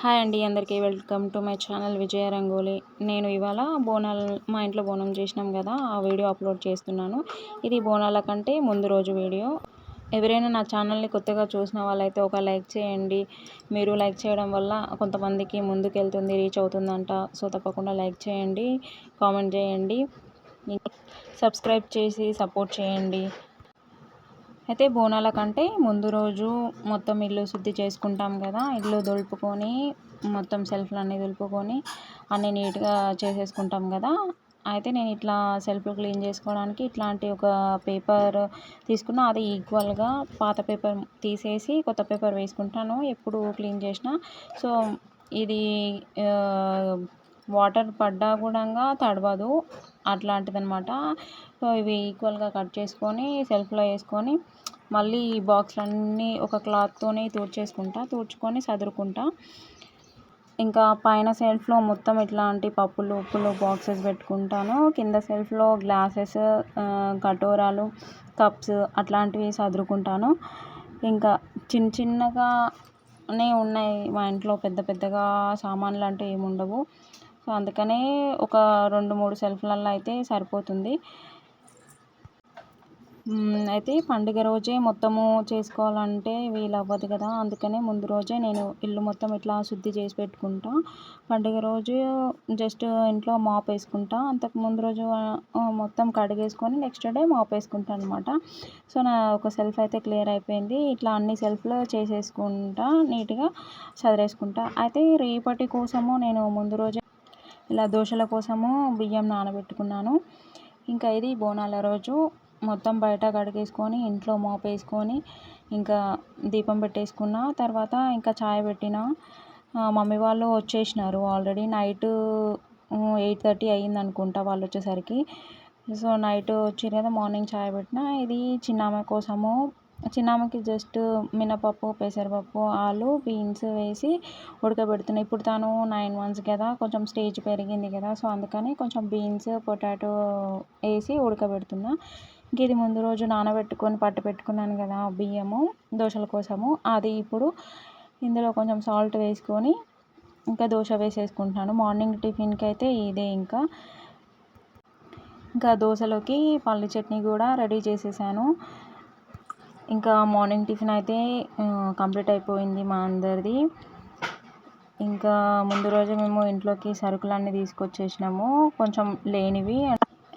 Hi అండి అందరికీ welcome to my channel Vijaya rangoli. నేను ఇవాళ బోనాలు మా ఇంట్లో బోనం చేసినాం కదా ఆ వీడియో అప్లోడ్ చేస్తున్నాను. ఇది బోనాల కంటే ముందు రోజు వీడియో. ఎవరైనా నా ఛానల్ని కొత్తగా చూసిన వాళ్ళైతే ఒక లైక్ చేయండి. మీరు లైక్ చేయడం వల్ల కొంతమందికి ముందుకెళ్తుంది రీచ్ అవుతుందంట. సో తప్పకుండా లైక్ చేయండి కామెంట్ చేయండి. సబ్స్క్రైబ్ చేసి సపోర్ట్ చేయండి. అయితే బోనాల కంటే ముందు రోజు మొత్తం ఇల్లు శుద్ధి చేసుకుంటాం కదా. ఇల్లు దులుపుకొని మొత్తం సెల్ఫ్లు అన్నీ దులుపుకొని అన్నీ నీట్గా చేసేసుకుంటాం కదా. అయితే నేను ఇట్లా సెల్ఫ్ క్లీన్ చేసుకోవడానికి ఇట్లాంటి ఒక పేపర్ తీసుకున్న. అది ఈక్వల్గా పాత పేపర్ తీసేసి కొత్త పేపర్ వేసుకుంటాను. ఎప్పుడు క్లీన్ చేసినా. సో ఇది వాటర్ పడ్డా కూడా తడవదు. అట్లాంటిది అనమాట సో ఇవి ఈక్వల్గా కట్ చేసుకొని సెల్ఫ్లో వేసుకొని మళ్ళీ ఈ బాక్స్లన్నీ ఒక క్లాత్తోనే తుడిచేసుకుంటా తుడుచుకొని సదురుకుంటా. ఇంకా పైన సెల్ఫ్లో మొత్తం ఇట్లాంటి పప్పులు ఉప్పులు బాక్సెస్ పెట్టుకుంటాను కింద సెల్ఫ్లో గ్లాసెస్ కటోరాలు కప్స్ అట్లాంటివి సదురుకుంటాను. ఇంకా చిన్న చిన్నగానే ఉన్నాయి మా ఇంట్లో పెద్ద పెద్దగా సామాన్లు అంటూ ఏమి ఉండవు సో అందుకనే ఒక రెండు మూడు సెల్ఫ్లలో అయితే సరిపోతుంది. అయితే పండుగ రోజే మొత్తము చేసుకోవాలంటే వీలు అవ్వదు కదా. అందుకనే ముందు రోజే నేను ఇల్లు మొత్తం ఇట్లా శుద్ధి చేసి పెట్టుకుంటా. పండుగ రోజు జస్ట్ ఇంట్లో మాప్ వేసుకుంటా. అంతకు ముందు రోజు మొత్తం కడిగేసుకొని నెక్స్ట్ డే మాప్ వేసుకుంటాను అనమాట సో నా ఒక సెల్ఫ్ అయితే క్లియర్ అయిపోయింది. ఇట్లా అన్ని సెల్ఫ్లు చేసేసుకుంటా నీట్గా చదిరేసుకుంటా అయితే రేపటి కోసము నేను ముందు రోజే ఇలా దోశల కోసము బియ్యం నానబెట్టుకున్నాను. ఇంకా ఇది బోనాల రోజు. మొత్తం బయట కడిగేసుకొని ఇంట్లో మోపేసుకొని ఇంకా దీపం పెట్టేసుకున్న. తర్వాత ఇంకా చాయ్ పెట్టిన. మమ్మీ వాళ్ళు వచ్చేసినారు ఆల్రెడీ. నైట్ ఎయిట్ థర్టీ అయ్యింది అనుకుంటా వాళ్ళు వచ్చేసరికి. సో నైట్ వచ్చి కదా మార్నింగ్ చాయ్ పెట్టిన. ఇది చిన్నామె కోసము చిన్నామెకి జస్ట్ మినపప్పు పెసరపప్పు ఆలు బీన్స్ వేసి ఉడకబెడుతున్నా. ఇప్పుడు తను నైన్ మంత్స్ కదా కొంచెం స్టేజ్ పెరిగింది కదా సో అందుకని కొంచెం బీన్స్ పొటాటో వేసి ఉడకబెడుతున్నా. ఇంక ఇది ముందు రోజు నానబెట్టుకొని పట్టు పెట్టుకున్నాను కదా బియ్యము దోశల కోసము. అది ఇప్పుడు ఇందులో కొంచెం సాల్ట్ వేసుకొని ఇంకా దోశ వేసేసుకుంటున్నాను. మార్నింగ్ టిఫిన్కి అయితే ఇదే ఇంకా. ఇంకా దోశలోకి పల్లి చట్నీ కూడా రెడీ చేసేసాను. ఇంకా మార్నింగ్ టిఫిన్ అయితే కంప్లీట్ అయిపోయింది మా అందరిది. ఇంకా ముందు రోజే మేము ఇంట్లోకి సరుకులన్నీ తీసుకొచ్చేసినాము. కొంచెం లేనివి.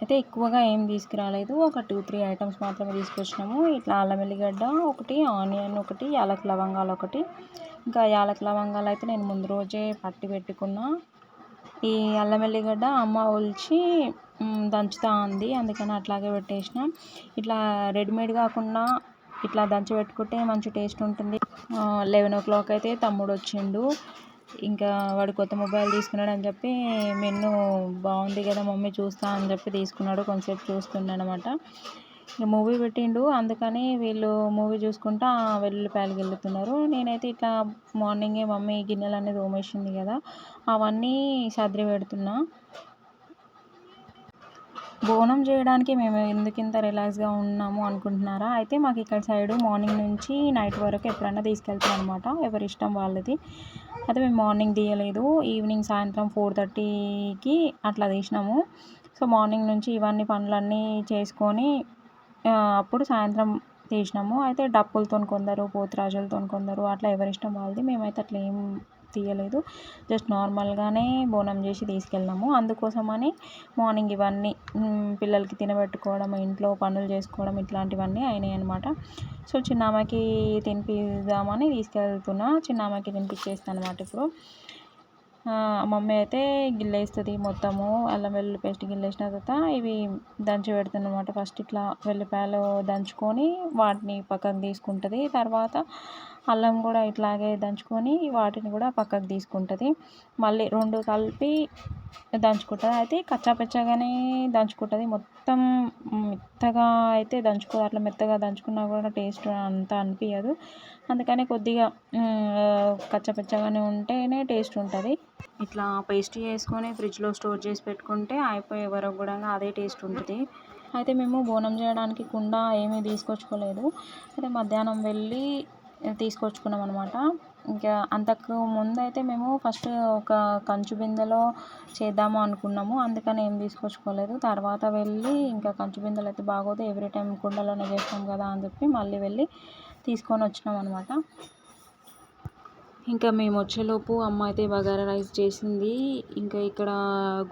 అయితే ఎక్కువగా ఏం తీసుకురాలేదు. ఒక టూ త్రీ ఐటమ్స్ మాత్రమే తీసుకొచ్చినాము. ఇట్లా అల్లం ఎల్లిగడ్డ ఒకటి ఆనియన్ ఒకటి యాలక్ లవంగాలు ఒకటి. ఇంకా యాలక్ లవంగాలు అయితే నేను ముందు రోజే పట్టి పెట్టుకున్నా. ఈ అల్లం ఎల్లిగడ్డ అమ్మ ఒలిచి దంచుతా ఉంది. అందుకని అట్లాగే పెట్టేసిన. ఇట్లా రెడీమేడ్ కాకుండా ఇట్లా దంచి పెట్టుకుంటే మంచి టేస్ట్ ఉంటుంది. లెవెన్ ఓ క్లాక్ అయితే తమ్ముడు వచ్చిండు. ఇంకా వాడు కొత్త మొబైల్ తీసుకున్నాడు అని చెప్పి మెన్ను బాగుంది కదా మమ్మీ చూస్తా అని చెప్పి తీసుకున్నాడు. కొంతసేపు చూస్తున్నాడు అనమాట మూవీ పెట్టిండు. అందుకని వీళ్ళు మూవీ చూసుకుంటా వెల్లుల్లిపాయలకి వెళ్తున్నారు నేనైతే ఇట్లా మార్నింగే మమ్మీ గిన్నెలు అనేది తోమేసింది కదా అవన్నీ సర్ది పెడుతున్నా. బోనం చేయడానికి మేము ఎందుకు ఇంత రిలాక్స్గా ఉన్నాము అనుకుంటున్నారా? అయితే మాకు ఇక్కడ సైడు మార్నింగ్ నుంచి నైట్ వరకు ఎప్పుడైనా తీసుకెళ్తాం అనమాట ఎవరి ఇష్టం వాళ్ళది. అయితే మేము మార్నింగ్ తీయలేదు. ఈవినింగ్ సాయంత్రం ఫోర్ థర్టీకి అట్లా తీసినాము. సో మార్నింగ్ నుంచి ఇవన్నీ పనులన్నీ చేసుకొని అప్పుడు సాయంత్రం తీసినాము. అయితే డప్పులతో కొందరు పోతురాజులతో కొందరు అట్లా ఎవరి ఇష్టం వాళ్ళది మేమైతే అట్లా ఏం తీయలేదు. జస్ట్ నార్మల్గానే బోనం చేసి తీసుకెళ్ళాము అందుకోసమని మార్నింగ్ ఇవన్నీ పిల్లలకి తినబెట్టుకోవడం ఇంట్లో పనులు చేసుకోవడం ఇట్లాంటివన్నీ అయినాయి అనమాట సో చిన్నామకి తినిపిద్దామని తీసుకెళ్తున్నా. చిన్నామకి తినిపించేస్తాను అనమాట ఇప్పుడు మమ్మీ అయితే గిల్లేస్తుంది మొత్తము. అల్లం వెల్లుల్లి పేస్ట్ గిల్లేసిన తర్వాత ఇవి దంచి పెడుతుంది అనమాట ఫస్ట్ ఇట్లా వెల్లిపాయలు దంచుకొని వాటిని పక్కకు తీసుకుంటుంది. తర్వాత అల్లం కూడా ఇట్లాగే దంచుకొని వాటిని కూడా పక్కకు తీసుకుంటుంది. మళ్ళీ రెండు కలిపి దంచుకుంటుంది. అయితే కచ్చాపచ్చాగానే దంచుకుంటుంది. మొత్తం మెత్తగా అయితే దంచుకోదు. అట్లా మెత్తగా దంచుకున్నా కూడా టేస్ట్ అంత అనిపించదు అందుకని కొద్దిగా కచ్చపచ్చగానే ఉంటేనే టేస్ట్ ఉంటుంది. ఇట్లా పేస్ట్ చేసుకొని ఫ్రిడ్జ్లో స్టోర్ చేసి పెట్టుకుంటే అయిపోయే వరకు కూడా అదే టేస్ట్ ఉంటుంది. అయితే మేము బోనం చేయడానికి కుండ ఏమీ తీసుకొచ్చుకోలేదు. అయితే మధ్యాహ్నం వెళ్ళి తీసుకొచ్చుకున్నాం అనమాట ఇంకా అంతకు ముందు అయితే మేము ఫస్ట్ ఒక కంచు బిందెలో చేద్దాము అనుకున్నాము. అందుకని ఏం తీసుకొచ్చుకోలేదు. తర్వాత వెళ్ళి ఇంకా కంచు బిందెలు అయితే బాగోదు. ఎవ్రీ టైం కుండలోనే చేస్తాం కదా అని చెప్పి మళ్ళీ వెళ్ళి తీసుకొని వచ్చినాం అనమాట ఇంకా మేము వచ్చేలోపు అమ్మ అయితే బగారా రైస్ చేసింది. ఇంకా ఇక్కడ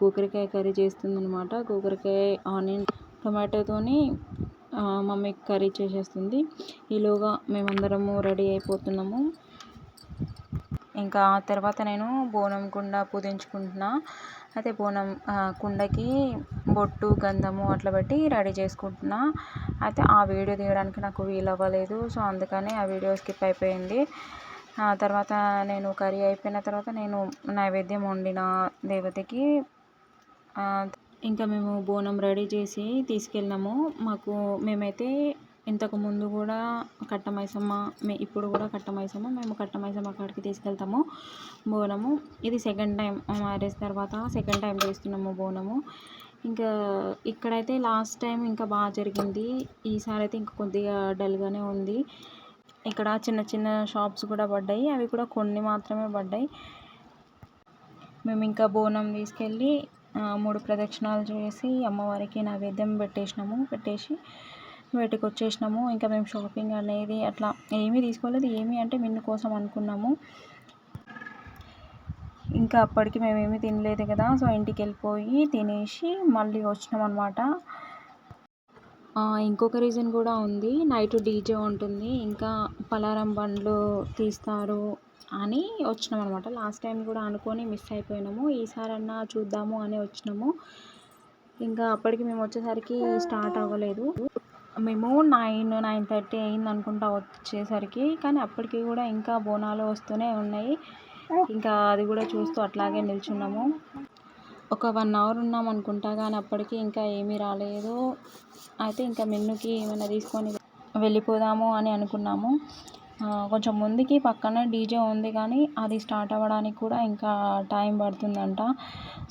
గోకరకాయ కర్రీ చేస్తుంది అనమాట గోకరకాయ ఆనియన్ టొమాటోతోని మమ్మీ కర్రీ చేసేస్తుంది. ఈలోగా మేమందరము రెడీ అయిపోతున్నాము. ఇంకా తర్వాత నేను బోనం కుండ పూజించుకుంటున్నా. అయితే బోనం కుండకి బొట్టు గంధము అట్లా పెట్టి రెడీ చేసుకుంటున్నా. అయితే ఆ వీడియో తీయడానికి నాకు వీలు అవ్వలేదు సో అందుకని ఆ వీడియో స్కిప్ అయిపోయింది. ఆ తర్వాత నేను కర్రీ అయిపోయిన తర్వాత నేను నైవేద్యం వండిన దేవతకి ఇంకా మేము బోనం రెడీ చేసి తీసుకెళ్ళినాము మాకు మేమైతే ఇంతకు ముందు కూడా కట్టమైసమ్మ మే ఇప్పుడు కూడా కట్టమైసమ్మ మేము కట్టమైసమ్మ కాడికి తీసుకెళ్తాము బోనము. ఇది సెకండ్ టైం మ్యారేజ్ తర్వాత సెకండ్ టైం చేస్తున్నాము బోనము. ఇంకా ఇక్కడైతే లాస్ట్ టైం ఇంకా బాగా జరిగింది. ఈసారి అయితే ఇంకా కొద్దిగా డల్గానే ఉంది. ఇక్కడ చిన్న చిన్న షాప్స్ కూడా పడ్డాయి. అవి కూడా కొన్ని మాత్రమే పడ్డాయి. మేము ఇంకా బోనం తీసుకెళ్ళి మూడు ప్రదక్షిణాలు చేసి అమ్మవారికి నైవేద్యం పెట్టేసినాము. పెట్టేసి బయటకు వచ్చేసినాము. ఇంకా మేము షాపింగ్ అనేది అట్లా ఏమీ తీసుకోలేదు. ఏమి అంటే మిన్ను కోసం అనుకున్నాము. ఇంకా అప్పటికి మేమేమీ తినలేదు కదా. సో ఇంటికి వెళ్ళిపోయి తినేసి మళ్ళీ వచ్చినాం అనమాట ఇంకొక రీజన్ కూడా ఉంది. నైట్ డీజే ఉంటుంది. ఇంకా పలారం బండ్లు తీస్తారు. అని వచ్చినాం అనమాట లాస్ట్ టైం కూడా అనుకొని మిస్ అయిపోయినాము. ఈసారన్నా చూద్దాము అని వచ్చినాము. ఇంకా అప్పటికి మేము వచ్చేసరికి స్టార్ట్ అవ్వలేదు. మేము నైన్ నైన్ థర్టీ అయింది అనుకుంటా వచ్చేసరికి. కానీ అప్పటికి కూడా ఇంకా బోనాలు వస్తూనే ఉన్నాయి. ఇంకా అది కూడా చూస్తూ అట్లాగే నిల్చున్నాము. ఒక వన్ అవర్ ఉన్నాం అనుకుంటా కానీ అప్పటికి ఇంకా ఏమీ రాలేదు. అయితే ఇంకా మెన్నుకి ఏమైనా తీసుకొని వెళ్ళిపోదాము అని అనుకున్నాము. కొంచెం ముందుకి పక్కన డీజే ఉంది కానీ అది స్టార్ట్ అవ్వడానికి కూడా ఇంకా టైం పడుతుందంట.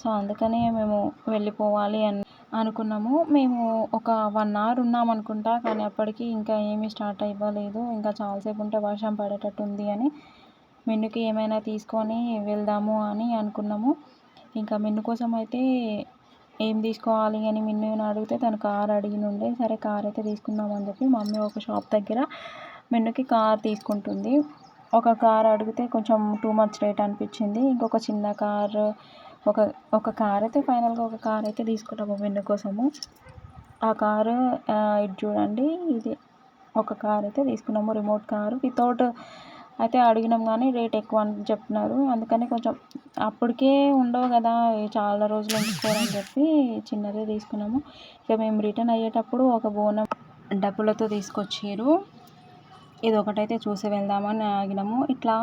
సో అందుకనే మేము వెళ్ళిపోవాలి అని అనుకున్నాము. మేము ఒక వన్ అవర్ ఉన్నాం అనుకుంటా కానీ అప్పటికి ఇంకా ఏమీ స్టార్ట్ అవ్వలేదు. ఇంకా చాలాసేపు ఉంటే వర్షం పడేటట్టు ఉంది అని మెన్నుకి ఏమైనా తీసుకొని వెళ్దాము అని అనుకున్నాము. ఇంకా మెన్ను కోసం అయితే ఏం తీసుకోవాలి అని మిన్ను అడిగితే తను కార్ అడిగినుండే సరే కార్ అయితే తీసుకుందాం అని చెప్పి మమ్మీ ఒక షాప్ దగ్గర మెన్నుకి కార్ తీసుకుంటుంది. ఒక కార్ అడిగితే కొంచెం టూ మచ్ రేట్ అనిపించింది. ఇంకొక చిన్న కార్ ఒక ఒక కార్ అయితే ఫైనల్గా ఒక కార్ అయితే తీసుకున్నాము వెన్ను కోసము. ఆ కారు ఇది చూడండి ఇది ఒక కార్ అయితే తీసుకున్నాము రిమోట్ కారు. వితౌట్ అయితే అడిగినాం కానీ రేట్ ఎక్కువ అని చెప్తున్నారు అందుకని కొంచెం అప్పటికే ఉండవు కదా చాలా రోజులు ఉంచుకోవాలని చెప్పి చిన్నదే తీసుకున్నాము. ఇక మేము రిటర్న్ అయ్యేటప్పుడు ఒక బోనం డబ్బులతో తీసుకొచ్చారు ఇది ఒకటైతే చూసి వెళ్దామని ఆగినాము. ఇట్లా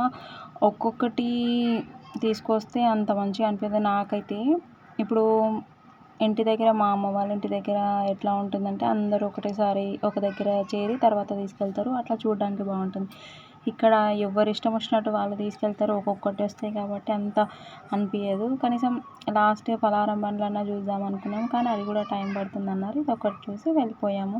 ఒక్కొక్కటి తీసుకొస్తే అంత మంచిగా అనిపించదు నాకైతే. ఇప్పుడు ఇంటి దగ్గర మా అమ్మ వాళ్ళ ఇంటి దగ్గర ఎట్లా ఉంటుందంటే అందరూ ఒకటేసారి ఒక దగ్గర చేరి తర్వాత తీసుకెళ్తారు. అట్లా చూడడానికి బాగుంటుంది. ఇక్కడ ఎవరు ఇష్టం వచ్చినట్టు వాళ్ళు తీసుకెళ్తారు. ఒక్కొక్కటి వస్తాయి కాబట్టి అంత అనిపించదు కనీసం లాస్ట్ పలారం బండ్లన్నా చూద్దాం అనుకున్నాం. కానీ అది కూడా టైం పడుతుంది అన్నారు ఇది ఒకటి చూసి వెళ్ళిపోయాము.